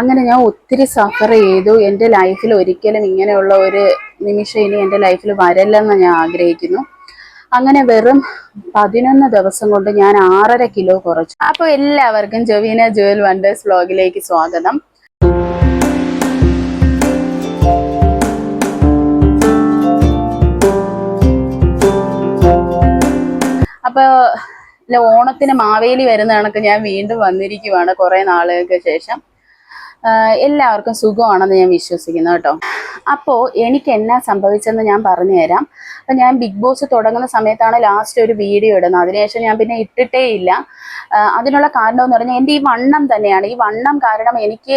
അങ്ങനെ ഞാൻ ഒത്തിരി സഫർ ചെയ്തു. എന്റെ ലൈഫിൽ ഒരിക്കലും ഇങ്ങനെയുള്ള ഒരു നിമിഷം ഇനി എന്റെ ലൈഫിൽ വരല്ലെന്ന് ഞാൻ ആഗ്രഹിക്കുന്നു. അങ്ങനെ വെറും പതിനൊന്ന് ദിവസം കൊണ്ട് ഞാൻ ആറര കിലോ കുറച്ചു. അപ്പോൾ എല്ലാവർക്കും ജൊവീന ജുവൽ വണ്ടേഴ്സ് വ്ലോഗിലേക്ക് സ്വാഗതം. അപ്പോൾ ഓണത്തിന് മാവേലി വരുന്ന കണക്ക് ഞാൻ വീണ്ടും വന്നിരിക്കുവാണ് കുറേ നാളുകൾക്ക് ശേഷം. എല്ലാവർക്കും സുഖമാണെന്ന് ഞാൻ വിശ്വസിക്കുന്നു കേട്ടോ. അപ്പോൾ എനിക്ക് എന്നാ സംഭവിച്ചെന്ന് ഞാൻ പറഞ്ഞു തരാം. അപ്പം ഞാൻ ബിഗ് ബോസ് തുടങ്ങുന്ന സമയത്താണ് ലാസ്റ്റ് ഒരു വീഡിയോ ഇടുന്നത്. അതിനുശേഷം ഞാൻ പിന്നെ ഇട്ടിട്ടേ ഇല്ല. അതിനുള്ള കാരണം എന്ന് പറഞ്ഞാൽ എന്റെ ഈ വണ്ണം തന്നെയാണ്. ഈ വണ്ണം കാരണം എനിക്ക്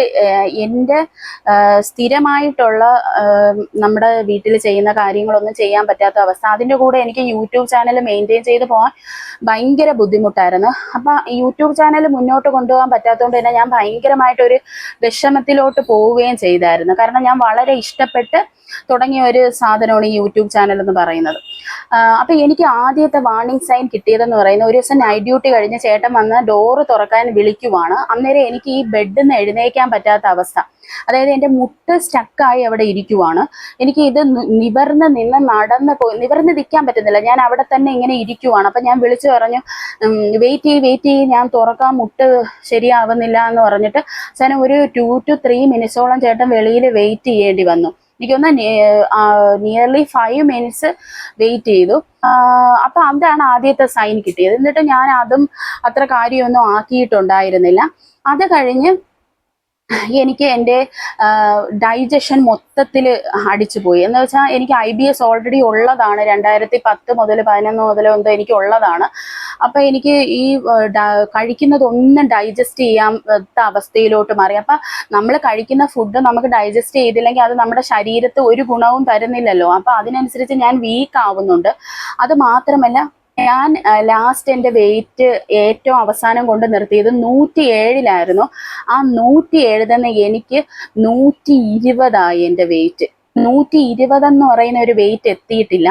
എന്റെ സ്ഥിരമായിട്ടുള്ള നമ്മുടെ വീട്ടിൽ ചെയ്യുന്ന കാര്യങ്ങളൊന്നും ചെയ്യാൻ പറ്റാത്ത അവസ്ഥ. അതിന്റെ കൂടെ എനിക്ക് യൂട്യൂബ് ചാനൽ മെയിന്റെയിൻ ചെയ്ത് പോകാൻ ഭയങ്കര ബുദ്ധിമുട്ടായിരുന്നു. അപ്പം യൂട്യൂബ് ചാനൽ മുന്നോട്ട് കൊണ്ടുപോകാൻ പറ്റാത്തതുകൊണ്ട് തന്നെ ഞാൻ ഭയങ്കരമായിട്ടൊരു വിഷമത്തിലോട്ട് പോവുകയും ചെയ്തായിരുന്നു. കാരണം ഞാൻ വളരെ ഇഷ്ടപ്പെട്ട് തുടങ്ങിയ ഒരു സാധനമാണ് ഈ യൂട്യൂബ് ചാനൽ എന്ന് പറയുന്നത്. അപ്പൊ എനിക്ക് ആദ്യത്തെ വാർണിംഗ് സൈൻ കിട്ടിയതെന്ന് പറയുന്നത് ഒരു ദിവസം നൈറ്റ് ഡ്യൂട്ടി കഴിഞ്ഞ് ചേട്ടൻ വന്ന് ഡോറ് തുറക്കാൻ വിളിക്കുവാണ്. അന്നേരം എനിക്ക് ഈ ബെഡിൽ നിന്ന് എഴുന്നേക്കാൻ പറ്റാത്ത അവസ്ഥ. അതായത് എന്റെ മുട്ട് സ്റ്റക്കായി അവിടെ ഇരിക്കുവാണ്. എനിക്ക് ഇത് നിവർന്ന് നിന്ന് നടന്ന് പോയി നിവർന്ന് നിൽക്കാൻ പറ്റുന്നില്ല. ഞാൻ അവിടെ തന്നെ ഇങ്ങനെ ഇരിക്കുവാണ്. അപ്പം ഞാൻ വിളിച്ചു പറഞ്ഞു വെയിറ്റ് ചെയ്യ് വെയിറ്റ് ചെയ്യ്. ഞാൻ തുറക്കാൻ മുട്ട് ശരിയാവുന്നില്ല എന്ന് പറഞ്ഞിട്ട് സാധനം ഒരു ടു ടു ത്രീ മിനിറ്റ്സോളം ചേട്ടൻ വെളിയിൽ വെയിറ്റ് ചെയ്യേണ്ടി വന്നു. എനിക്കൊന്ന് നിയർലി ഫൈവ് മിനിറ്റ്സ് വെയിറ്റ് ചെയ്തു. അപ്പൊ അതാണ് ആദ്യത്തെ സൈൻ കിട്ടിയത്. എന്നിട്ട് ഞാൻ അതും അത്ര കാര്യമൊന്നും ആക്കിയിട്ടുണ്ടായിരുന്നില്ല. അത് കഴിഞ്ഞ് എനിക്ക് എന്റെ ഡൈജഷൻ മൊത്തത്തിൽ അടിച്ചു പോയി. എന്ന് വെച്ചാൽ എനിക്ക് ഐ ബി എസ് ഓൾറെഡി ഉള്ളതാണ്. രണ്ടായിരത്തി പത്ത് മുതൽ പതിനൊന്ന് മുതൽ എന്തോ എനിക്ക് ഉള്ളതാണ്. അപ്പം എനിക്ക് ഈ കഴിക്കുന്നതൊന്നും ഡൈജസ്റ്റ് ചെയ്യാത്ത അവസ്ഥയിലോട്ട് മാറി. അപ്പം നമ്മൾ കഴിക്കുന്ന ഫുഡ് നമുക്ക് ഡൈജസ്റ്റ് ചെയ്തില്ലെങ്കിൽ അത് നമ്മുടെ ശരീരത്ത് ഒരു ഗുണവും തരുന്നില്ലല്ലോ. അപ്പം അതിനനുസരിച്ച് ഞാൻ വീക്ക് ആവുന്നുണ്ട്. അത് മാത്രമല്ല ഞാൻ ലാസ്റ്റ് എന്റെ വെയിറ്റ് ഏറ്റവും അവസാനം കൊണ്ട് നിർത്തിയത് നൂറ്റി ഏഴിലായിരുന്നു ആ നൂറ്റി ഏഴ് തന്നെ എനിക്ക് നൂറ്റി ഇരുപതായി എന്റെ വെയിറ്റ് നൂറ്റി ഇരുപതെന്ന് പറയുന്ന ഒരു വെയിറ്റ് എത്തിയിട്ടില്ല.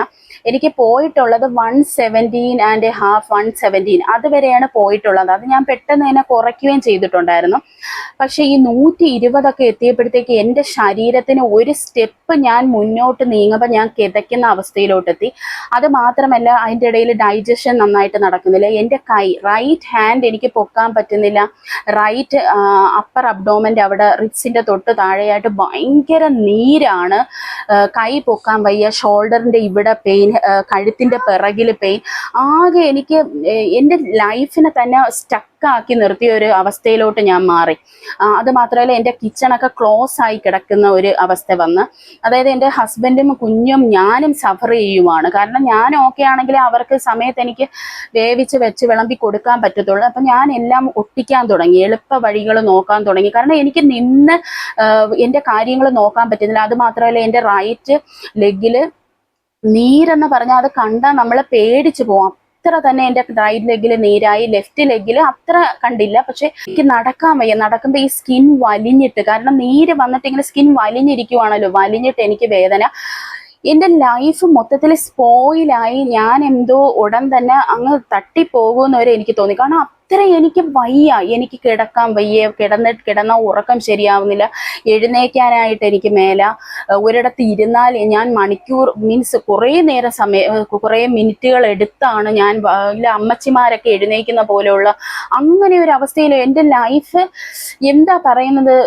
എനിക്ക് പോയിട്ടുള്ളത് one seventeen and half one seventeen അതുവരെയാണ് പോയിട്ടുള്ളത്. അത് ഞാൻ പെട്ടെന്ന് തന്നെ കുറയ്ക്കുകയും ചെയ്തിട്ടുണ്ടായിരുന്നു. പക്ഷേ ഈ നൂറ്റി ഇരുപതൊക്കെ എത്തിയപ്പോഴത്തേക്ക് എന്റെ ശരീരത്തിന് ഒരു സ്റ്റെപ്പ് ഞാൻ മുന്നോട്ട് നീങ്ങുമ്പോൾ ഞാൻ കിതയ്ക്കുന്ന അവസ്ഥയിലോട്ടെത്തി. അത് മാത്രമല്ല അതിന്റെ ഇടയിൽ ഡൈജഷൻ നന്നായിട്ട് നടക്കുന്നില്ല. എന്റെ കൈ റൈറ്റ് ഹാൻഡ് എനിക്ക് പൊക്കാൻ പറ്റുന്നില്ല. റൈറ്റ് അപ്പർ അബ്ഡോമന്റെ അവിടെ റിബ്സിന്റെ തൊട്ട് താഴെയായിട്ട് ഭയങ്കര നീരാണ്. കൈ പൊക്കാൻ വയ്യ. ഷോൾഡറിന്റെ ഇവിടെ പെയിൻ കഴുത്തിന്റെ പിറകിൽ പെയിൻ ആകെ എനിക്ക് എന്റെ ലൈഫിനെ തന്നെ സ്റ്റക്കാക്കി നിർത്തിയ ഒരു അവസ്ഥയിലോട്ട് ഞാൻ മാറി. അത് മാത്രമല്ല എന്റെ കിച്ചണൊക്കെ ക്ലോസ് ആയി കിടക്കുന്ന ഒരു അവസ്ഥ വന്ന്. അതായത് എന്റെ ഹസ്ബൻഡും കുഞ്ഞും ഞാനും സഫർ ചെയ്യുവാണ്. കാരണം ഞാൻ ഓക്കെ ആണെങ്കിൽ അവർക്ക് സമയത്ത് എനിക്ക് വേവിച്ച് വെച്ച് വിളമ്പി കൊടുക്കാൻ പറ്റത്തുള്ളൂ. അപ്പം ഞാൻ എല്ലാം ഒട്ടിക്കാൻ തുടങ്ങി. എളുപ്പ വഴികൾ നോക്കാൻ തുടങ്ങി. കാരണം എനിക്ക് നിന്ന് എന്റെ കാര്യങ്ങൾ നോക്കാൻ പറ്റുന്നില്ല. അത് മാത്രമല്ല എന്റെ റൈറ്റ് ലെഗിൽ നീരെന്ന് പറഞ്ഞാൽ അത് കണ്ടാൽ നമ്മൾ പേടിച്ചു പോവാം. അത്ര തന്നെ എന്റെ റൈറ്റ് ലെഗിൽ നീരായി ലെഫ്റ്റ് ലെഗിൽ അത്ര കണ്ടില്ല. പക്ഷെ എനിക്ക് നടക്കാൻ വയ്യ. നടക്കുമ്പോൾ ഈ സ്കിൻ വലിഞ്ഞിട്ട് കാരണം നീര് വന്നിട്ട് ഇങ്ങനെ സ്കിൻ വലിഞ്ഞിരിക്കുവാണല്ലോ. വലിഞ്ഞിട്ട് എനിക്ക് വേദന. എന്റെ ലൈഫ് മൊത്തത്തിൽ സ്പോയിലായി ഞാൻ എന്തോ ഉടൻ തന്നെ അങ്ങ് തട്ടിപ്പോകുമെന്ന് വരെ എനിക്ക് തോന്നി. കാരണം അത്ര എനിക്ക് വയ്യ. എനിക്ക് കിടക്കാൻ വയ്യ. കിടന്നിട്ട് കിടന്ന ഉറക്കം ശരിയാവുന്നില്ല. എഴുന്നേക്കാനായിട്ട് എനിക്ക് മേല. ഒരിടത്ത് ഇരുന്നാൽ ഞാൻ മണിക്കൂർ മീൻസ് കുറേ നേരം സമയം കുറേ മിനിറ്റുകൾ എടുത്താണ് ഞാൻ ഇല്ല അമ്മച്ചിമാരൊക്കെ എഴുന്നേക്കുന്ന പോലെയുള്ള അങ്ങനെ ഒരു അവസ്ഥയിൽ എന്റെ ലൈഫ് എന്താ പറയുന്നത്?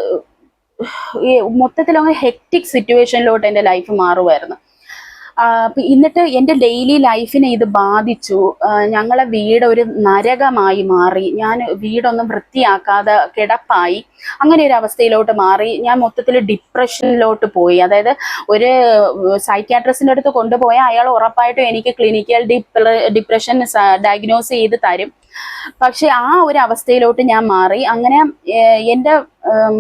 മൊത്തത്തിൽ അങ്ങനെ ഹെക്റ്റിക് സിറ്റുവേഷനിലോട്ട് എന്റെ ലൈഫ് മാറുമായിരുന്നു എന്നിട്ട് എന്റെ ഡെയിലി ലൈഫിനെ ഇത് ബാധിച്ചു. ഞങ്ങളെ വീട് ഒരു നരകമായി മാറി. ഞാൻ വീടൊന്നും വൃത്തിയാക്കാതെ കിടപ്പായി. അങ്ങനെ ഒരു അവസ്ഥയിലോട്ട് മാറി. ഞാൻ മൊത്തത്തിൽ ഡിപ്രഷനിലോട്ട് പോയി. അതായത് ഒരു സൈക്യാട്രിസ്റ്റിന്റെ അടുത്ത് കൊണ്ടുപോയാൽ അയാൾ ഉറപ്പായിട്ടും എനിക്ക് ക്ലിനിക്കൽ ഡിപ്ര ഡിപ്രഷൻ ഡയഗ്നോസ് ചെയ്ത് തരും. പക്ഷെ ആ ഒരു അവസ്ഥയിലോട്ട് ഞാൻ മാറി. അങ്ങനെ എന്റെ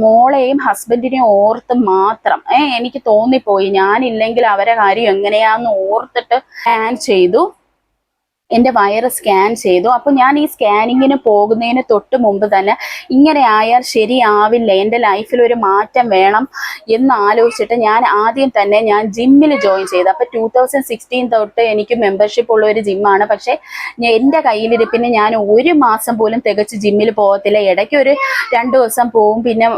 മോളെയും ഹസ്ബൻഡിനെയും ഓർത്ത് മാത്രം ഏഹ്, എനിക്ക് തോന്നിപ്പോയി. ഞാനില്ലെങ്കിൽ അവരെ കാര്യം എങ്ങനെയാന്ന് ഓർത്തിട്ട് ഹാൻ ചെയ്തു. എന്റെ വയറ് സ്കാൻ ചെയ്തു. അപ്പോൾ ഞാൻ ഈ സ്കാനിങ്ങിന് പോകുന്നതിന് തൊട്ട് മുമ്പ് തന്നെ ഇങ്ങനെ ആയാൽ ശരിയാവില്ല. എന്റെ ലൈഫിൽ ഒരു മാറ്റം വേണം എന്ന് ആലോചിച്ചിട്ട് ഞാൻ ആദ്യം തന്നെ ഞാൻ ജിമ്മിൽ ജോയിൻ ചെയ്തു. അപ്പോൾ ടൂ തൗസൻഡ് സിക്സ്റ്റീൻ തൊട്ട് എനിക്ക് മെമ്പർഷിപ്പ് ഉള്ള ഒരു ജിമ്മാണ് പക്ഷേ എന്റെ കയ്യിലിരിപ്പിന് ഞാൻ ഒരു മാസം പോലും തികച്ച് ജിമ്മിൽ പോകത്തില്ല. ഇടയ്ക്ക് ഒരു രണ്ട് ദിവസം പോവും പിന്നെ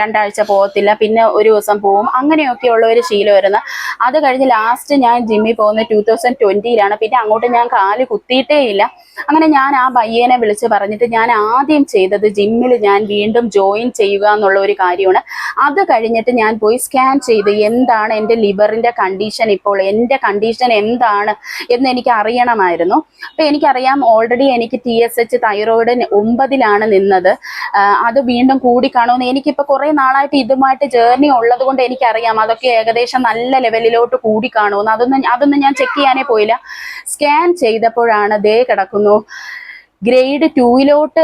രണ്ടാഴ്ച പോകത്തില്ല പിന്നെ ഒരു ദിവസം പോവും. അങ്ങനെയൊക്കെയുള്ള ഒരു ശീലമായിരുന്നു അത് കഴിഞ്ഞ് ലാസ്റ്റ് ഞാൻ ജിമ്മിൽ പോകുന്നത് ടൂ തൗസൻഡ് ട്വന്റിയിലാണ് പിന്നെ അങ്ങോട്ട് ഞാൻ കാൽ കുത്തിയിട്ടേ ഇല്ല. അങ്ങനെ ഞാൻ ആ പയ്യനെ വിളിച്ച് പറഞ്ഞിട്ട് ഞാൻ ആദ്യം ചെയ്തത് ജിമ്മിൽ ഞാൻ വീണ്ടും ജോയിൻ ചെയ്യുക എന്നുള്ള ഒരു കാര്യമാണ്. അത് കഴിഞ്ഞിട്ട് ഞാൻ പോയി സ്കാൻ ചെയ്ത് എന്താണ് എന്റെ ലിവറിന്റെ കണ്ടീഷൻ ഇപ്പോൾ എന്റെ കണ്ടീഷൻ എന്താണ് എന്ന് എനിക്ക് അറിയണമായിരുന്നു. അപ്പം എനിക്കറിയാം ഓൾറെഡി എനിക്ക് ടി എസ് എച്ച് തൈറോയിഡ് ഒമ്പതിലാണ് നിന്നത്. അത് വീണ്ടും കൂടിക്കാണുമെന്ന് എനിക്കിപ്പോൾ കുറേ നാളായിട്ട് ഇതുമായിട്ട് ജേർണി ഉള്ളത് കൊണ്ട് എനിക്കറിയാം അതൊക്കെ ഏകദേശം നല്ല ലെവലിലോട്ട് കൂടിക്കാണുമെന്ന്. അതൊന്നും അതൊന്നും ഞാൻ ചെക്ക് ചെയ്യാനേ പോയില്ല. സ്കാൻ ചെയ്തപ്പോഴാണ് ദേ കിടക്കുന്നു. ഗ്രേഡ് ടൂയിലോട്ട്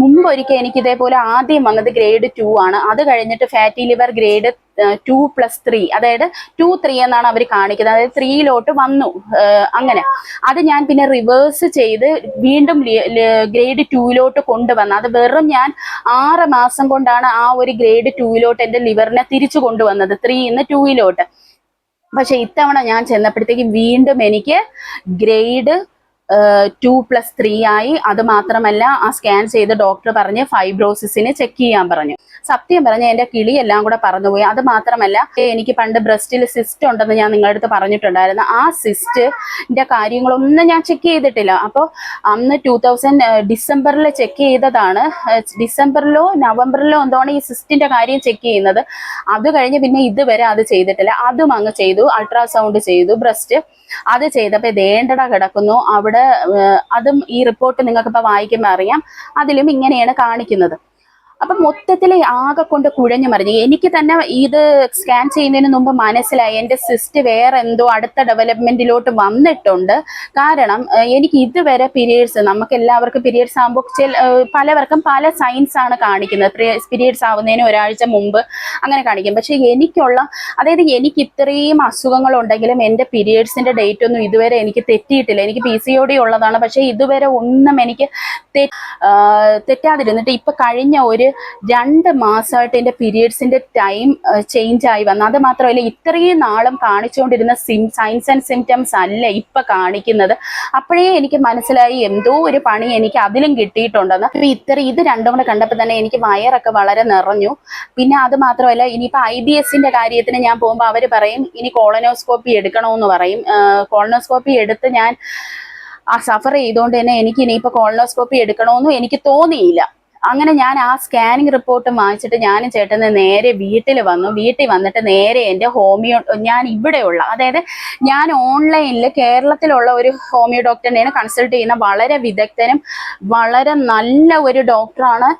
മുമ്പ് ഒരിക്കൽ എനിക്ക് ഇതേപോലെ ആദ്യം വന്നത് ഗ്രേഡ് ടു ആണ്. അത് കഴിഞ്ഞിട്ട് fatty liver grade two plus three. അതായത് ടു ത്രീ എന്നാണ് അവർ കാണിക്കുന്നത്. അതായത് ത്രീയിലോട്ട് വന്നു അങ്ങനെ. അത് ഞാൻ പിന്നെ റിവേഴ്സ് ചെയ്ത് വീണ്ടും ഗ്രേഡ് ടൂയിലോട്ട് കൊണ്ടുവന്നു അത് വെറും ഞാൻ ആറ് മാസം കൊണ്ടാണ് ആ ഒരു ഗ്രേഡ് ടൂയിലോട്ട് എന്റെ ലിവറിനെ തിരിച്ചു കൊണ്ടുവന്നത് ത്രീന്ന് ടൂയിലോട്ട് പക്ഷെ ഇത്തവണ ഞാൻ ചെന്നപ്പോഴത്തേക്ക് വീണ്ടും എനിക്ക് ഗ്രേഡ് ടു പ്ലസ് ത്രീ ആയി. അത് മാത്രമല്ല ആ സ്കാൻ ചെയ്ത് ഡോക്ടർ പറഞ്ഞ് ഫൈബ്രോസിസിന് ചെക്ക് ചെയ്യാൻ പറഞ്ഞു. സത്യം പറഞ്ഞ എന്റെ കിളിയെല്ലാം കൂടെ പറന്നുപോയി. അത് മാത്രമല്ല എനിക്ക് പണ്ട് ബ്രസ്റ്റിൽ സിസ്റ്റ് ഉണ്ടെന്ന് ഞാൻ നിങ്ങളുടെ അടുത്ത് പറഞ്ഞിട്ടുണ്ടായിരുന്നു. ആ സിസ്റ്റിന്റെ കാര്യങ്ങളൊന്നും ഞാൻ ചെക്ക് ചെയ്തിട്ടില്ല. അപ്പോൾ അന്ന് ടൂ തൗസൻഡ് ഡിസംബറിൽ ചെക്ക് ചെയ്തതാണ്. ഡിസംബറിലോ നവംബറിലോ എന്താണ് ഈ സിസ്റ്റിന്റെ കാര്യം ചെക്ക് ചെയ്യുന്നത്. അത് കഴിഞ്ഞ് പിന്നെ ഇതുവരെ അത് ചെയ്തിട്ടില്ല. അതും അങ്ങ് ചെയ്തു അൾട്രാസൗണ്ട് ചെയ്തു ബ്രസ്റ്റ്. അത് ചെയ്തപ്പോൾ ദേണ്ടട കിടക്കുന്നു? അവിടെ അതും ഈ റിപ്പോർട്ട് നിങ്ങൾക്ക് ഇപ്പൊ വായിക്കുമ്പോൾ അറിയാം. അതിലും ഇങ്ങനെയാണ് കാണിക്കുന്നത്. അപ്പൊ മൊത്തത്തിൽ ആകെ കൊണ്ട് കുഴഞ്ഞു മറിഞ്ഞു. എനിക്ക് തന്നെ ഇത് സ്കാൻ ചെയ്യുന്നതിന് മുമ്പ് മനസ്സിലായി. എന്റെ സിസ്റ്റ് വേറെ എന്തോ അടുത്ത ഡെവലപ്മെന്റിലോട്ട് വന്നിട്ടുണ്ട്. കാരണം എനിക്ക് ഇതുവരെ പീരിയഡ്സ് നമുക്ക് എല്ലാവർക്കും പീരിയഡ്സ് ആകുമ്പോൾ പലവർക്കും പല സൈൻസ് ആണ് കാണിക്കുന്നത്. പീരിയഡ്സ് ആവുന്നതിന് ഒരാഴ്ച മുമ്പ് അങ്ങനെ കാണിക്കും. പക്ഷെ എനിക്കുള്ള അതായത് എനിക്ക് ഇത്രയും അസുഖങ്ങൾ ഉണ്ടെങ്കിലും എന്റെ പീരിയഡ്സിന്റെ ഡേറ്റ് ഒന്നും ഇതുവരെ എനിക്ക് തെറ്റിയിട്ടില്ല. എനിക്ക് പി സി ഒ ഉള്ളതാണ്. പക്ഷെ ഇതുവരെ ഒന്നും എനിക്ക് തെറ്റാതിരുന്നിട്ട് ഇപ്പൊ കഴിഞ്ഞ ഒരു രണ്ട് മാസമായിട്ട് എന്റെ പീരിയഡ്സിന്റെ ടൈം ചേഞ്ച് ആയി വന്നു. അത് മാത്രമല്ല ഇത്രയും നാളും കാണിച്ചുകൊണ്ടിരുന്ന സിം സൈൻസ് ആൻഡ് സിംറ്റംസ് അല്ല ഇപ്പൊ കാണിക്കുന്നത്? അപ്പോഴേ എനിക്ക് മനസ്സിലായി എന്തോ ഒരു പണി എനിക്ക് അതിലും കിട്ടിയിട്ടുണ്ടെന്ന്. അപ്പൊ ഇത്ര ഇത് രണ്ടും കൂടെ കണ്ടപ്പോൾ തന്നെ എനിക്ക് വയറൊക്കെ വളരെ നിറഞ്ഞു. പിന്നെ അത് മാത്രമല്ല ഇനിയിപ്പോൾ ഐ ബി എസിന്റെ കാര്യത്തിന് ഞാൻ പോകുമ്പോൾ അവർ പറയും ഇനി കോളനോസ്കോപ്പി എടുക്കണമെന്ന് പറയും. കോളനോസ്കോപ്പി എടുത്ത് ഞാൻ ആ സഫർ ചെയ്തുകൊണ്ട് തന്നെ എനിക്ക് ഇനിയിപ്പോൾ കോളനോസ്കോപ്പി എടുക്കണമെന്നും എനിക്ക് തോന്നിയില്ല. അങ്ങനെ ഞാൻ ആ സ്കാനിങ് റിപ്പോർട്ട് വാങ്ങിച്ചിട്ട് ഞാനും ചേട്ടന് നേരെ വീട്ടിൽ വന്നു. വീട്ടിൽ വന്നിട്ട് നേരെ എന്റെ ഹോമിയോ ഞാൻ ഇവിടെയുള്ള അതായത് ഞാൻ ഓൺലൈനിൽ കേരളത്തിലുള്ള ഒരു ഹോമിയോ ഡോക്ടറിനെയാണ് കൺസൾട്ട് ചെയ്യുന്ന. വളരെ വിദഗ്ധനും വളരെ നല്ല ഒരു ഡോക്ടറാണ്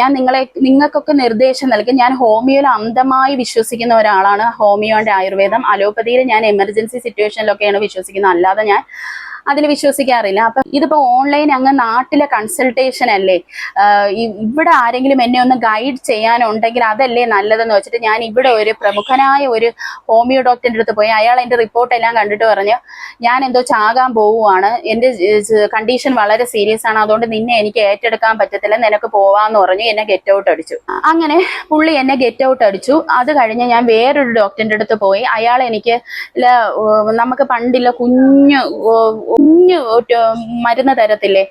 ഞാൻ നിങ്ങളെ നിങ്ങൾക്കൊക്കെ നിർദ്ദേശം നൽകി. ഞാൻ ഹോമിയോയിൽ അന്ധമായി വിശ്വസിക്കുന്ന ഒരാളാണ്. ഹോമിയോ ആൻഡ് ആയുർവേദം. അലോപ്പതിയിൽ ഞാൻ എമർജൻസി സിറ്റുവേഷനിലൊക്കെയാണ് വിശ്വസിക്കുന്നത്. അല്ലാതെ ഞാൻ അതിൽ വിശ്വസിക്കാറില്ല. അപ്പൊ ഇതിപ്പോ ഓൺലൈൻ അങ്ങ് നാട്ടിലെ കൺസൾട്ടേഷൻ അല്ലേ? ഇവിടെ ആരെങ്കിലും എന്നെ ഒന്ന് ഗൈഡ് ചെയ്യാനുണ്ടെങ്കിൽ അതല്ലേ നല്ലതെന്ന് വെച്ചിട്ട് ഞാൻ ഇവിടെ ഒരു പ്രമുഖനായ ഒരു ഹോമിയോ ഡോക്ടറിന്റെ അടുത്ത് പോയി അയാൾ എന്റെ റിപ്പോർട്ട് എല്ലാം കണ്ടിട്ട് പറഞ്ഞു ഞാൻ എന്തോ ചാകാൻ പോവുകയാണ് എന്റെ കണ്ടീഷൻ വളരെ സീരിയസ് ആണ്. അതുകൊണ്ട് നിന്നെ എനിക്ക് ഏറ്റെടുക്കാൻ പറ്റത്തില്ല. നിനക്ക് പോവാന്ന് പറഞ്ഞു എന്നെ ഗെറ്റ് ഔട്ട് അടിച്ചു. അങ്ങനെ പുള്ളി എന്നെ ഗെറ്റ് ഔട്ട് അടിച്ചു. അത് കഴിഞ്ഞ് ഞാൻ വേറൊരു ഡോക്ടറിന്റെ അടുത്ത് പോയി. അയാൾ എനിക്ക് നമുക്ക് പണ്ടില്ല കുഞ്ഞു കുഞ്ഞു മരുന്ന് തരത്തില്ലേ?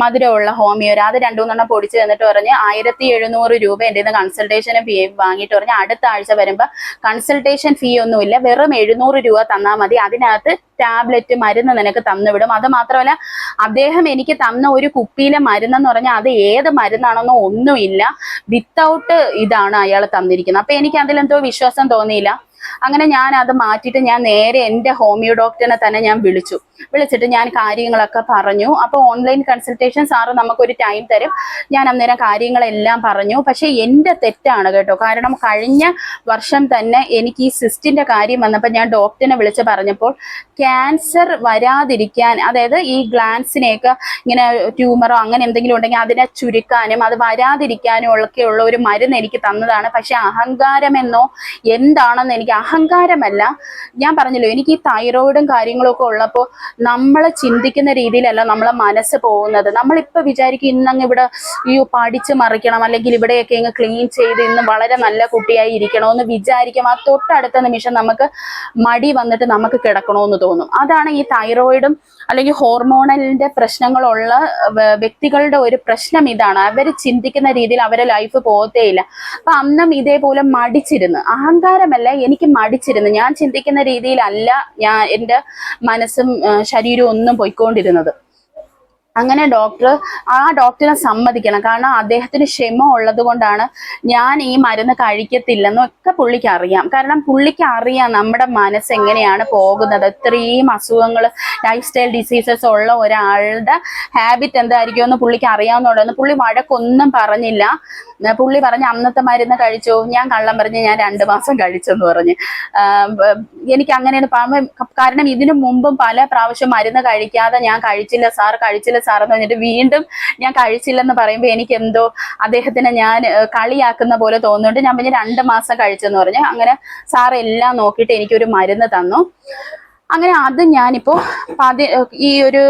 മധുരമുള്ള ഹോമിയോ അത് രണ്ടു മൂന്നെണ്ണം പൊടിച്ച് തന്നിട്ട് പറഞ്ഞ് ആയിരത്തി എഴുന്നൂറ് രൂപ എന്റെ നിന്ന് കൺസൾട്ടേഷന് ഫീ വാങ്ങിയിട്ട് പറഞ്ഞ് അടുത്ത ആഴ്ച വരുമ്പോൾ കൺസൾട്ടേഷൻ ഫീ ഒന്നുമില്ല. വെറും എഴുന്നൂറ് രൂപ തന്നാൽ മതി. അതിനകത്ത് ടാബ്ലറ്റ് മരുന്ന് നിനക്ക് തന്നുവിടും. അത് മാത്രമല്ല അദ്ദേഹം എനിക്ക് തന്ന ഒരു കുപ്പിയിലെ മരുന്നെന്ന് പറഞ്ഞാൽ അത് ഏത് മരുന്നാണെന്നോ ഒന്നുമില്ല. വിത്തൗട്ട് ഇതാണ് അയാൾ തന്നിരിക്കുന്നത്. അപ്പൊ എനിക്ക് അതിലെന്തോ വിശ്വാസം തോന്നിയില്ല. അങ്ങനെ ഞാൻ അത് മാറ്റിയിട്ട് ഞാൻ നേരെ എന്റെ ഹോമിയോ ഡോക്ടറിനെ തന്നെ ഞാൻ വിളിച്ചു. വിളിച്ചിട്ട് ഞാൻ കാര്യങ്ങളൊക്കെ പറഞ്ഞു. അപ്പോൾ ഓൺലൈൻ കൺസൾട്ടേഷൻ സാറ് നമുക്കൊരു ടൈം തരും. ഞാൻ അന്നേരം കാര്യങ്ങളെല്ലാം പറഞ്ഞു. പക്ഷേ എന്റെ തെറ്റാണ് കേട്ടോ. കാരണം കഴിഞ്ഞ വർഷം തന്നെ എനിക്ക് ഈ സിസ്റ്റിന്റെ കാര്യം വന്നപ്പോൾ ഞാൻ ഡോക്ടറിനെ വിളിച്ച് പറഞ്ഞപ്പോൾ ക്യാൻസർ വരാതിരിക്കാൻ അതായത് ഈ ഗ്ലാൻസിനെയൊക്കെ ഇങ്ങനെ ട്യൂമറോ അങ്ങനെ എന്തെങ്കിലും ഉണ്ടെങ്കിൽ അതിനെ ചുരുക്കാനും അത് വരാതിരിക്കാനും ഒക്കെ ഉള്ള ഒരു മരുന്ന് എനിക്ക് തന്നതാണ്. പക്ഷെ അഹങ്കാരമെന്നോ എന്താണെന്ന് എനിക്ക് വിചാരിക്കുക അഹങ്കാരമല്ല. ഞാൻ പറഞ്ഞല്ലോ എനിക്ക് ഈ തൈറോയിഡും കാര്യങ്ങളൊക്കെ ഉള്ളപ്പോൾ നമ്മൾ ചിന്തിക്കുന്ന രീതിയിലല്ല നമ്മളെ മനസ്സ് പോകുന്നത്. നമ്മളിപ്പോൾ വിചാരിക്കും ഇന്നങ്ങ് ഇവിടെ ഈ പഠിച്ച് മറിക്കണം അല്ലെങ്കിൽ ഇവിടെയൊക്കെ ഇങ്ങ് ക്ലീൻ ചെയ്ത് ഇന്ന് വളരെ നല്ല കുട്ടിയായി ഇരിക്കണമെന്ന് വിചാരിക്കും. ആ തൊട്ടടുത്ത നിമിഷം നമുക്ക് മടി വന്നിട്ട് നമുക്ക് കിടക്കണമെന്ന് തോന്നും. അതാണ് ഈ തൈറോയിഡും അല്ലെങ്കിൽ ഹോർമോണലിന്റെ പ്രശ്നങ്ങളുള്ള വ്യക്തികളുടെ ഒരു പ്രശ്നം ഇതാണ്. അവർ ചിന്തിക്കുന്ന രീതിയിൽ അവരെ ലൈഫ് പോകത്തേയില്ല അപ്പൊ അന്നും ഇതേപോലെ മടിച്ചിരുന്ന്. അഹങ്കാരമല്ല എനിക്ക് മടിച്ചിരുന്ന്. ഞാൻ ചിന്തിക്കുന്ന രീതിയിലല്ല ഞാൻ എന്റെ മനസ്സും ശരീരവും ഒന്നും പോയിക്കൊണ്ടിരുന്നത്. അങ്ങനെ ഡോക്ടർ ആ ഡോക്ടറെ സമ്മതിക്കണം. കാരണം അദ്ദേഹത്തിന് ക്ഷമ ഉള്ളത് കൊണ്ടാണ് ഞാൻ ഈ മരുന്ന് കഴിക്കത്തില്ലെന്നും ഒക്കെ പുള്ളിക്ക് അറിയാം. കാരണം പുള്ളിക്ക് അറിയാം നമ്മുടെ മനസ്സ് എങ്ങനെയാണ് പോകുന്നത്. ഇത്രയും അസുഖങ്ങൾ ലൈഫ് സ്റ്റൈൽ ഡിസീസസ് ഉള്ള ഒരാളുടെ ഹാബിറ്റ് എന്തായിരിക്കും എന്ന് പുള്ളിക്ക് അറിയാവുന്നുള്ളതെന്ന് പുള്ളി വഴക്കൊന്നും പറഞ്ഞില്ല. പുള്ളി പറഞ്ഞ അന്നത്തെ മരുന്ന് കഴിച്ചു. ഞാൻ കള്ളം പറഞ്ഞ് ഞാൻ രണ്ട് മാസം കഴിച്ചെന്ന് പറഞ്ഞ്. എനിക്ക് അങ്ങനെയാണ് കാരണം ഇതിനു മുമ്പും പല പ്രാവശ്യം മരുന്ന് കഴിക്കാതെ ഞാൻ കഴിച്ചില്ല. സാർ കഴിച്ചില്ല സാർ എന്ന് പറഞ്ഞിട്ട് വീണ്ടും ഞാൻ കഴിച്ചില്ലെന്ന് പറയുമ്പോൾ എനിക്ക് എന്തോ അദ്ദേഹത്തിനെ ഞാൻ കളിയാക്കുന്ന പോലെ തോന്നുന്നുണ്ട്. ഞാൻ പിന്നെ രണ്ട് മാസം കഴിച്ചെന്ന് പറഞ്ഞു. അങ്ങനെ സാർ എല്ലാം നോക്കിയിട്ട് എനിക്കൊരു മരുന്ന് തന്നു. അങ്ങനെ അത് ഞാനിപ്പോ പതി ഈ ഒരു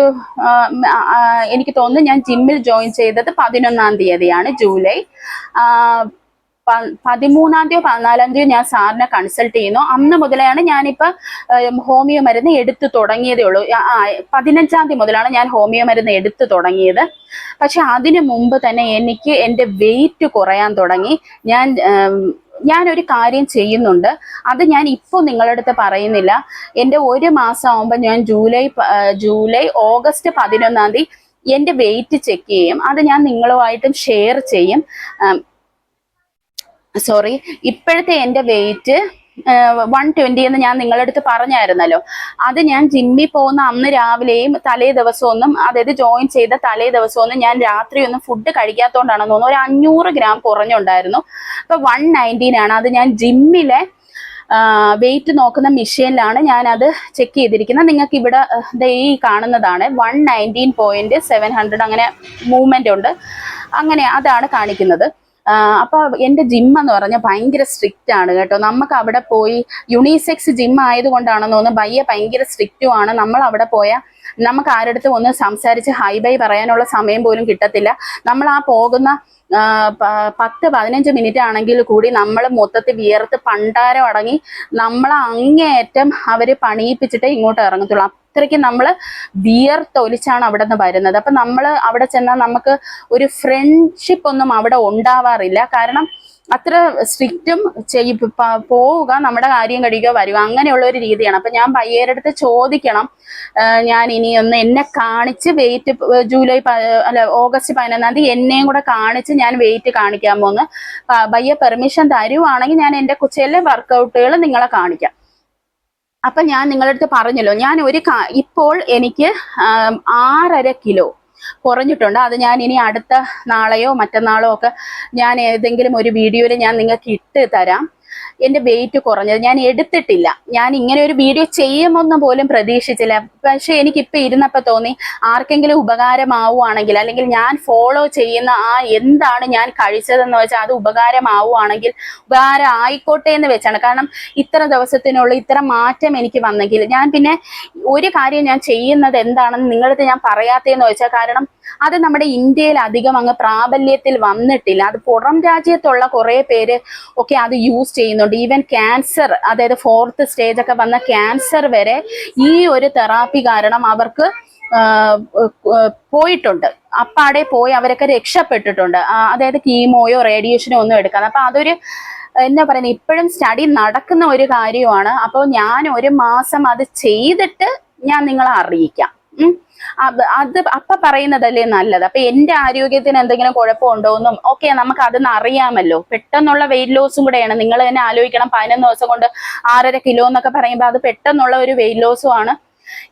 എനിക്ക് തോന്നുന്നു ഞാൻ ജിമ്മിൽ ജോയിൻ ചെയ്തത് പതിനൊന്നാം തീയതിയാണ് ജൂലൈ. പതിമൂന്നാം തീയതിയോ പതിനാലാം തീയതിയോ ഞാൻ സാറിനെ കൺസൾട്ട് ചെയ്യുന്നു. അന്ന് മുതലാണ് ഞാനിപ്പോ ഏം, ഹോമിയോ മരുന്ന് എടുത്തു തുടങ്ങിയതേ ഉള്ളൂ. പതിനഞ്ചാം തീയതി മുതലാണ് ഞാൻ ഹോമിയോ മരുന്ന് എടുത്തു തുടങ്ങിയത്. പക്ഷെ അതിനു മുമ്പ് തന്നെ എനിക്ക് എന്റെ വെയിറ്റ് കുറയാൻ തുടങ്ങി. ഞാൻ ഞാനൊരു കാര്യം ചെയ്യുന്നുണ്ട്. അത് ഞാൻ ഇപ്പോൾ നിങ്ങളുടെ അടുത്ത് പറയുന്നില്ല. എന്റെ ഒരു മാസം ആകുമ്പോൾ ഞാൻ ജൂലൈ ജൂലൈ ഓഗസ്റ്റ് പതിനൊന്നാം തീയതി എന്റെ വെയിറ്റ് ചെക്ക് ചെയ്യും. അത് ഞാൻ നിങ്ങളുമായിട്ടും ഷെയർ ചെയ്യും. സോറി ഇപ്പോഴത്തെ എന്റെ വെയിറ്റ് വൺ ട്വന്റി എന്ന് ഞാൻ നിങ്ങളുടെ അടുത്ത് പറഞ്ഞായിരുന്നല്ലോ. അത് ഞാൻ ജിമ്മിൽ പോകുന്ന അന്ന് രാവിലെയും തലേ ദിവസമൊന്നും അതായത് ജോയിൻ ചെയ്ത തലേ ദിവസമൊന്നും ഞാൻ രാത്രി ഒന്നും ഫുഡ് കഴിക്കാത്തതുകൊണ്ടാണെന്ന് തോന്നുന്നു. ഒരു അഞ്ഞൂറ് ഗ്രാം കുറഞ്ഞുണ്ടായിരുന്നു. അപ്പൊ വൺ നയന്റീൻ ആണ്. അത് ഞാൻ ജിമ്മിലെ വെയിറ്റ് നോക്കുന്ന മെഷീനിലാണ് അത് ചെക്ക് ചെയ്തിരിക്കുന്നത്. നിങ്ങൾക്ക് ഇവിടെ ഈ കാണുന്നതാണ്. One nineteen point seven hundred അങ്ങനെ മൂവ്മെന്റ് ഉണ്ട്. അങ്ങനെ അതാണ് കാണിക്കുന്നത്. അപ്പൊ എന്റെ ജിം എന്ന് പറഞ്ഞാൽ ഭയങ്കര സ്ട്രിക്റ്റ് ആണ് കേട്ടോ. നമുക്ക് അവിടെ പോയി യുണിസെക്സ് ജിം ആയതുകൊണ്ടാണെന്ന് തോന്നുന്നു ബയ്യ ഭയങ്കര സ്ട്രിക്റ്റും ആണ്. നമ്മൾ അവിടെ പോയാൽ നമുക്ക് ആരടുത്തും ഒന്ന് സംസാരിച്ച് ഹൈ ബൈ പറയാനുള്ള സമയം പോലും കിട്ടത്തില്ല. നമ്മൾ ആ പോകുന്ന പത്ത് പതിനഞ്ച് മിനിറ്റ് ആണെങ്കിൽ കൂടി നമ്മൾ മൊത്തത്തിൽ വിയർത്ത് പണ്ടാരം അടങ്ങി നമ്മൾ അങ്ങേയറ്റം അവർ പണിയിപ്പിച്ചിട്ടേ ഇങ്ങോട്ട് ഇറങ്ങത്തുള്ളൂ. അത്രയ്ക്ക് നമ്മൾ വിയർത്തൊലിച്ചാണ് അവിടെ നിന്ന് വരുന്നത്. അപ്പം നമ്മൾ അവിടെ ചെന്നാൽ നമുക്ക് ഒരു ഫ്രണ്ട്ഷിപ്പ് ഒന്നും അവിടെ ഉണ്ടാവാറില്ല. കാരണം അത്ര സ്ട്രിക്റ്റും ചെയ്യ പോവുക നമ്മുടെ കാര്യം കഴിയുക വരിക അങ്ങനെയുള്ള ഒരു രീതിയാണ്. അപ്പം ഞാൻ പയ്യേരടുത്ത് ചോദിക്കണം. ഞാൻ ഇനി ഒന്ന് എന്നെ കാണിച്ച് വെയിറ്റ് ജൂലൈ അല്ല ഓഗസ്റ്റ് പതിനൊന്നാം തീയതി എന്നെയും കൂടെ കാണിച്ച് ഞാൻ വെയിറ്റ് കാണിക്കാൻ പോകുന്നത് ബയ്യ പെർമിഷൻ തരുവാണെങ്കിൽ ഞാൻ എന്റെ ചില വർക്കൗട്ടുകൾ നിങ്ങളെ കാണിക്കാം. അപ്പൊ ഞാൻ നിങ്ങളുടെ അടുത്ത് പറഞ്ഞല്ലോ ഞാൻ ഒരു ഇപ്പോൾ എനിക്ക് ആറര കിലോ കുറഞ്ഞിട്ടുണ്ട്. അത് ഞാൻ ഇനി അടുത്ത നാളെയോ മറ്റന്നാളോ ഒക്കെ ഞാൻ ഏതെങ്കിലും ഒരു വീഡിയോയിൽ ഞാൻ നിങ്ങൾക്ക് ഇട്ട് തരാം. എന്റെ വെയിറ്റ് കുറഞ്ഞത് ഞാൻ എടുത്തിട്ടില്ല. ഞാൻ ഇങ്ങനെ ഒരു വീഡിയോ ചെയ്യുമെന്ന് പോലും പ്രതീക്ഷിച്ചില്ല. പക്ഷെ എനിക്കിപ്പോൾ ഇരുന്നപ്പോൾ തോന്നി ആർക്കെങ്കിലും ഉപകാരമാവുകയാണെങ്കിൽ അല്ലെങ്കിൽ ഞാൻ ഫോളോ ചെയ്യുന്ന ആ എന്താണ് ഞാൻ കഴിച്ചതെന്ന് വെച്ചാൽ അത് ഉപകാരമാവുകയാണെങ്കിൽ ഉപകാരം ആയിക്കോട്ടെ എന്ന് വെച്ചാണ്. കാരണം ഇത്ര ദിവസത്തിനുള്ളിൽ ഇത്ര മാറ്റം എനിക്ക് വന്നെങ്കിൽ ഞാൻ പിന്നെ ഒരു കാര്യം ഞാൻ ചെയ്യുന്നത് എന്താണെന്ന് നിങ്ങളടുത്ത് ഞാൻ പറയാത്തതെന്ന് വെച്ചാൽ കാരണം അത് നമ്മുടെ ഇന്ത്യയിൽ അധികം അങ്ങ് പ്രാബല്യത്തിൽ വന്നിട്ടില്ല. അത് പുറം രാജ്യത്തുള്ള കുറെ പേര് ഒക്കെ അത് യൂസ് ചെയ്യുന്നുണ്ട്. ഈവൻ ക്യാൻസർ അതായത് ഫോർത്ത് സ്റ്റേജ് ഒക്കെ വന്ന ക്യാൻസർ വരെ ഈ ഒരു തെറാപ്പി കാരണം അവർക്ക് പോയിട്ടുണ്ട്. അപ്പാടെ പോയി അവരൊക്കെ രക്ഷപ്പെട്ടിട്ടുണ്ട്. അതായത് കീമോയോ റേഡിയേഷനോ ഒന്നും എടുക്കാതെ. അപ്പൊ അതൊരു എന്നാ പറയുന്നത് ഇപ്പോഴും സ്റ്റഡി നടക്കുന്ന ഒരു കാര്യമാണ്. അപ്പോൾ ഞാൻ ഒരു മാസം അത് ചെയ്തിട്ട് ഞാൻ നിങ്ങളെ അറിയിക്കാം. അത് അപ്പ പറയുന്നതല്ലേ നല്ലത്. അപ്പൊ എന്റെ ആരോഗ്യത്തിന് എന്തെങ്കിലും കുഴപ്പമുണ്ടോ എന്നും ഓക്കെ നമുക്ക് അതൊന്ന് അറിയാമല്ലോ. പെട്ടെന്നുള്ള വെയിറ്റ് ലോസും കൂടെയാണ്. നിങ്ങൾ തന്നെ ആലോചിക്കണം. പതിനൊന്ന് ദിവസം കൊണ്ട് ആറര കിലോ എന്നൊക്കെ പറയുമ്പോൾ അത് പെട്ടെന്നുള്ള ഒരു വെയിറ്റ് ലോസും ആണ്.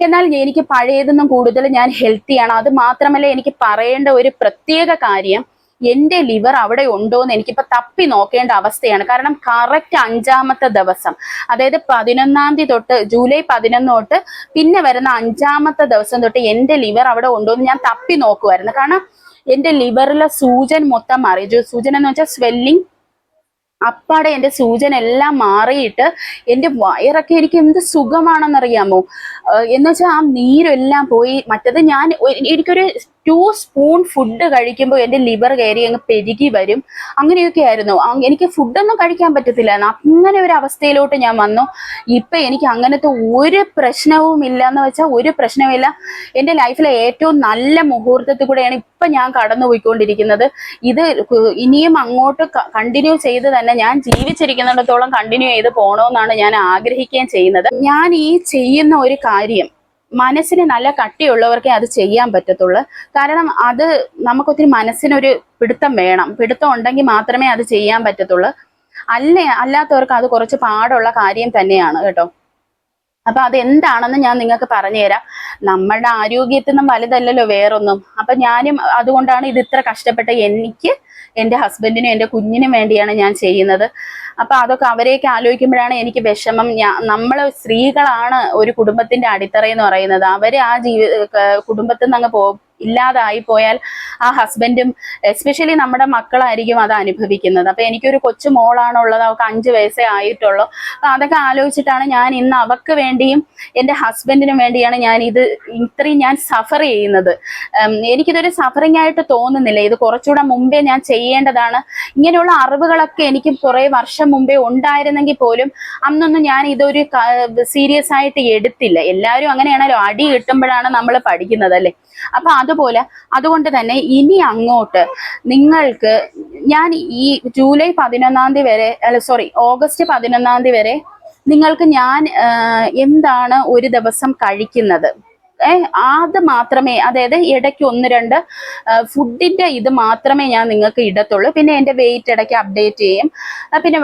എന്നാൽ എനിക്ക് പഴയതൊന്നും കൂടുതൽ ഞാൻ ഹെൽത്തിയാണ് അത് മാത്രമല്ല എനിക്ക് പറയേണ്ട ഒരു പ്രത്യേക കാര്യം എന്റെ ലിവർ അവിടെ ഉണ്ടോ എന്ന് എനിക്കിപ്പോ തപ്പി നോക്കേണ്ട അവസ്ഥയാണ്. കാരണം കറക്റ്റ് അഞ്ചാമത്തെ ദിവസം. അതായത് പതിനൊന്നാം തീയതി തൊട്ട് ജൂലൈ പതിനൊന്ന് തൊട്ട് പിന്നെ വരുന്ന അഞ്ചാമത്തെ ദിവസം തൊട്ട് എന്റെ ലിവർ അവിടെ ഉണ്ടോ എന്ന് ഞാൻ തപ്പി നോക്കുമായിരുന്നു കാരണം എന്റെ ലിവറിലെ സൂചൻ മൊത്തം മാറി സൂചന എന്ന് വെച്ചാൽ സ്വെല്ലിംഗ് അപ്പാടെ എന്റെ സൂചന എല്ലാം മാറിയിട്ട് എന്റെ വയറൊക്കെ എനിക്ക് എന്ത് സുഖമാണെന്നറിയാമോ? എന്ന് വെച്ചാൽ ആ നീരെല്ലാം പോയി. മറ്റത് ഞാൻ എനിക്കൊരു ടു സ്പൂൺ ഫുഡ് കഴിക്കുമ്പോൾ എന്റെ ലിവർ കയറി അങ്ങ് പെരുകി വരും. അങ്ങനെയൊക്കെ ആയിരുന്നു. എനിക്ക് ഫുഡൊന്നും കഴിക്കാൻ പറ്റത്തില്ല. അങ്ങനെ ഒരു അവസ്ഥയിലോട്ട് ഞാൻ വന്നു. ഇപ്പൊ എനിക്ക് അങ്ങനത്തെ ഒരു പ്രശ്നവും ഇല്ല എന്ന് വെച്ചാൽ ഒരു പ്രശ്നവുമില്ല. എന്റെ ലൈഫിലെ ഏറ്റവും നല്ല മുഹൂർത്തത്തിൽ കൂടെയാണ് ഇപ്പൊ ഞാൻ കടന്നുപോയിക്കൊണ്ടിരിക്കുന്നത്. ഇത് ഇനിയും അങ്ങോട്ട് കണ്ടിന്യൂ ചെയ്ത് തന്നെ ഞാൻ ജീവിച്ചിരിക്കുന്നിടത്തോളം കണ്ടിന്യൂ ചെയ്ത് പോകണമെന്നാണ് ഞാൻ ആഗ്രഹിക്കുകയും ചെയ്യുന്നത്. ഞാൻ ഈ ചെയ്യുന്ന ഒരു കാര്യം മനസ്സിന് നല്ല കട്ടിയുള്ളവർക്കേ അത് ചെയ്യാൻ പറ്റത്തുള്ളൂ. കാരണം അത് നമുക്കൊത്തിരി മനസ്സിനൊരു പിടുത്തം വേണം. പിടുത്തം ഉണ്ടെങ്കിൽ മാത്രമേ അത് ചെയ്യാൻ പറ്റത്തുള്ളൂ. അല്ലേ അല്ലാത്തവർക്ക് അത് കുറച്ച് പാടുള്ള കാര്യം തന്നെയാണ് കേട്ടോ. അപ്പൊ അത് എന്താണെന്ന് ഞാൻ നിങ്ങൾക്ക് പറഞ്ഞുതരാം. നമ്മളുടെ ആരോഗ്യത്തിൽ നിന്നും വലുതല്ലല്ലോ വേറൊന്നും. അപ്പൊ ഞാനും അതുകൊണ്ടാണ് ഇത് ഇത്ര കഷ്ടപ്പെട്ട എനിക്ക് എന്റെ ഹസ്ബൻഡിനും എന്റെ കുഞ്ഞിനും വേണ്ടിയാണ് ഞാൻ ചെയ്യുന്നത്. അപ്പൊ അതൊക്കെ അവരെയൊക്കെ ആലോചിക്കുമ്പോഴാണ് എനിക്ക് വിഷമം. ഞാൻ നമ്മൾ സ്ത്രീകളാണ് ഒരു കുടുംബത്തിന്റെ അടിത്തറ എന്ന് പറയുന്നത്. അവർ ആ ജീവി കുടുംബത്തിൽ നിന്ന് അങ്ങ് ഇല്ലാതായി പോയാൽ ആ ഹസ്ബൻഡും എസ്പെഷ്യലി നമ്മുടെ മക്കളായിരിക്കും അത് അനുഭവിക്കുന്നത്. അപ്പൊ എനിക്കൊരു കൊച്ചു മോളാണുള്ളത് അവൾക്ക് അഞ്ച് വയസ്സേ ആയിട്ടുള്ളൂ. അപ്പൊ അതൊക്കെ ആലോചിച്ചിട്ടാണ് ഞാൻ ഇന്ന് അവക്ക് വേണ്ടിയും എന്റെ ഹസ്ബൻഡിനും വേണ്ടിയാണ് ഞാൻ ഇത് ഇത്രയും ഞാൻ സഫർ ചെയ്യുന്നത്. എനിക്കിതൊരു സഫറിങ് ആയിട്ട് തോന്നുന്നില്ല. ഇത് കുറച്ചുകൂടെ മുമ്പേ ഞാൻ ചെയ്യേണ്ടതാണ്. ഇങ്ങനെയുള്ള അറിവുകളൊക്കെ എനിക്ക് കുറേ വർഷം മുമ്പേ ഉണ്ടായിരുന്നെങ്കിൽ പോലും അന്നൊന്നും ഞാൻ ഇതൊരു സീരിയസ് ആയിട്ട് എടുത്തില്ല. എല്ലാവരും അങ്ങനെയാണല്ലോ അടി കിട്ടുമ്പോഴാണ് നമ്മൾ പഠിക്കുന്നത് അല്ലേ? അപ്പൊ അതുപോലെ അതുകൊണ്ട് തന്നെ ഇനി അങ്ങോട്ട് നിങ്ങൾക്ക് ഞാൻ ഈ ജൂലൈ പതിനൊന്നാം തീയതി വരെ അല്ല സോറി ഓഗസ്റ്റ് പതിനൊന്നാം തീയതി വരെ നിങ്ങൾക്ക് ഞാൻ എന്താണ് ഒരു ദിവസം കഴിക്കുന്നത്? അത് മാത്രമേ അതായത് ഇടയ്ക്ക് ഒന്ന് രണ്ട് ഫുഡിന്റെ ഇത് മാത്രമേ ഞാൻ നിങ്ങൾക്ക് ഇടത്തുള്ളൂ. പിന്നെ എന്റെ വെയിറ്റ് ഇടയ്ക്ക് അപ്ഡേറ്റ് ചെയ്യും. പിന്നെ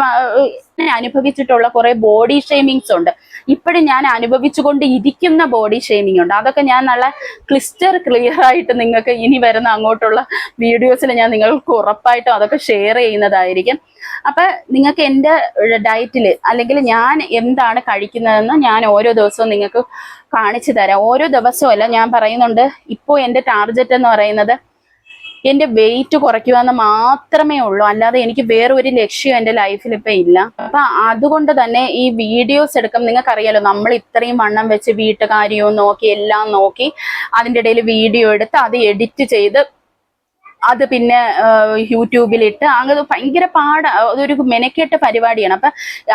അനുഭവിച്ചിട്ടുള്ള കുറെ ബോഡി ഷെയ്മിങ്സ് ഉണ്ട്. ഇപ്പോഴും ഞാൻ അനുഭവിച്ചുകൊണ്ട് ഇരിക്കുന്ന ബോഡി ഷെയ്മിങ് ഉണ്ട്. അതൊക്കെ ഞാൻ നല്ല ക്ലിസ്റ്റർ ക്ലിയർ ആയിട്ട് നിങ്ങൾക്ക് ഇനി വരുന്ന അങ്ങോട്ടുള്ള വീഡിയോസിൽ ഞാൻ നിങ്ങൾക്ക് ഉറപ്പായിട്ടും അതൊക്കെ ഷെയർ ചെയ്യുന്നതായിരിക്കും. അപ്പൊ നിങ്ങൾക്ക് എന്റെ ഡയറ്റിൽ അല്ലെങ്കിൽ ഞാൻ എന്താണ് കഴിക്കുന്നതെന്ന് ഞാൻ ഓരോ ദിവസവും നിങ്ങൾക്ക് കാണിച്ചു തരാം. ഓരോ ദിവസവും അല്ല ഞാൻ പറയുന്നുണ്ട് ഇപ്പോൾ എന്റെ ടാർജറ്റ് എന്ന് പറയുന്നത് എന്റെ വെയിറ്റ് കുറയ്ക്കുക എന്ന് മാത്രമേ ഉള്ളൂ. അല്ലാതെ എനിക്ക് വേറെ ഒരു ലക്ഷ്യം എന്റെ ലൈഫിൽ ഇപ്പൊ ഇല്ല. അപ്പൊ അതുകൊണ്ട് തന്നെ ഈ വീഡിയോസ് എടുക്കും നിങ്ങൾക്കറിയാലോ നമ്മൾ ഇത്രയും വണ്ണം വെച്ച് വീട്ടുകാര്യവും നോക്കി എല്ലാം നോക്കി അതിന്റെ ഇടയിൽ വീഡിയോ എടുത്ത് അത് എഡിറ്റ് ചെയ്ത് അത് പിന്നെ യൂട്യൂബിലിട്ട് അങ്ങനെ ഭയങ്കര പാട അതൊരു മെനക്കെട്ട പരിപാടിയാണ്. അപ്പൊ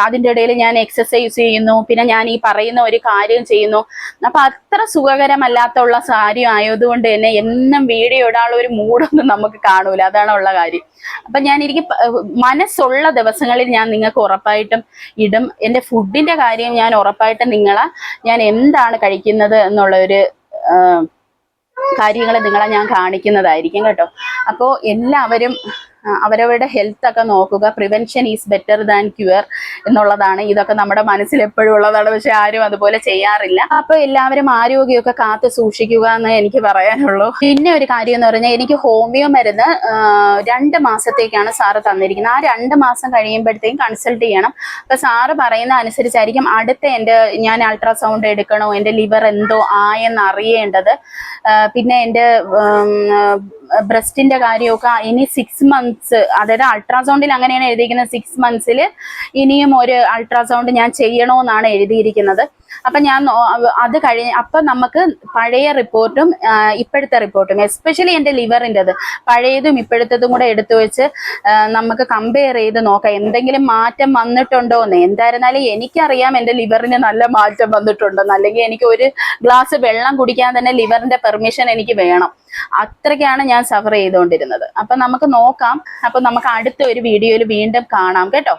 അതിന്റെ ഇടയിൽ ഞാൻ എക്സസൈസ് ചെയ്യുന്നു പിന്നെ ഞാൻ ഈ പറയുന്ന ഒരു കാര്യം ചെയ്യുന്നു. അപ്പൊ അത്ര സുഖകരമല്ലാത്തുള്ള കാര്യം ആയതുകൊണ്ട് തന്നെ എന്നും വീഡിയോ ഇടാനുള്ള ഒരു മൂഡൊന്നും നമുക്ക് കാണൂല. അതാണ് ഉള്ള കാര്യം. അപ്പൊ ഞാൻ എനിക്ക് മനസ്സുള്ള ദിവസങ്ങളിൽ ഞാൻ നിങ്ങൾക്ക് ഉറപ്പായിട്ടും ഇടും. എന്റെ ഫുഡിന്റെ കാര്യം ഞാൻ ഉറപ്പായിട്ടും നിങ്ങളെ ഞാൻ എന്താണ് കഴിക്കുന്നത് എന്നുള്ള ഒരു കാര്യങ്ങൾ നിങ്ങളെ ഞാൻ കാണിക്കുന്നതായിരിക്കും കേട്ടോ. അപ്പോൾ എല്ലാവരും അവരവരുടെ ഹെൽത്ത് ഒക്കെ നോക്കുക. Prevention is better than cure എന്നുള്ളതാണ്. ഇതൊക്കെ നമ്മുടെ മനസ്സിൽ എപ്പോഴും ഉള്ളതാണ്. പക്ഷെ ആരും അതുപോലെ ചെയ്യാറില്ല. അപ്പൊ എല്ലാവരും ആരോഗ്യമൊക്കെ കാത്തു സൂക്ഷിക്കുക എന്ന് എനിക്ക് പറയാനുള്ളൂ. പിന്നെ ഒരു കാര്യം എന്ന് പറഞ്ഞാൽ എനിക്ക് ഹോമിയോ മരുന്ന് രണ്ട് മാസത്തേക്കാണ് സാറ് തന്നിരിക്കുന്നത്. ആ രണ്ട് മാസം കഴിയുമ്പോഴത്തേക്കും കൺസൾട്ട് ചെയ്യണം. അപ്പൊ സാറ് പറയുന്ന അനുസരിച്ചായിരിക്കും അടുത്ത എന്റെ ഞാൻ അൾട്രാസൗണ്ട് എടുക്കണോ? എന്റെ ലിവർ എന്തോ ആയെന്ന് അറിയേണ്ടത്. പിന്നെ എന്റെ ബ്രസ്റ്റിന്റെ കാര്യമൊക്കെ ഇനി സിക്സ് മന്ത്സ് അതായത് അൾട്രാസൗണ്ടിൽ അങ്ങനെയാണ് എഴുതിയിരിക്കുന്നത്. സിക്സ് മന്ത്സിൽ ഇനിയും ഒരു അൾട്രാസൗണ്ട് ഞാൻ ചെയ്യണമെന്നാണ് എഴുതിയിരിക്കുന്നത്. അപ്പൊ ഞാൻ അത് കഴിഞ്ഞ് അപ്പൊ നമുക്ക് പഴയ റിപ്പോർട്ടും ഇപ്പോഴത്തെ റിപ്പോർട്ടും എസ്പെഷ്യലി എന്റെ ലിവറിന്റെത്. പഴയതും ഇപ്പോഴത്തതും കൂടെ എടുത്തു വെച്ച് നമുക്ക് കമ്പയർ ചെയ്ത് നോക്കാം. എന്തെങ്കിലും മാറ്റം വന്നിട്ടുണ്ടോ എന്ന് എന്തായിരുന്നാലും എനിക്കറിയാം എന്റെ ലിവറിന് നല്ല മാറ്റം വന്നിട്ടുണ്ടോ അല്ലെങ്കിൽ എനിക്ക് ഒരു ഗ്ലാസ് വെള്ളം കുടിക്കാൻ തന്നെ ലിവറിന്റെ പെർമിഷൻ എനിക്ക് വേണം. അത്രയ്ക്കാണ് ഞാൻ സഫർ ചെയ്തുകൊണ്ടിരുന്നത്. അപ്പൊ നമുക്ക് നോക്കാം. അപ്പൊ നമുക്ക് അടുത്ത ഒരു വീഡിയോയിൽ വീണ്ടും കാണാം കേട്ടോ.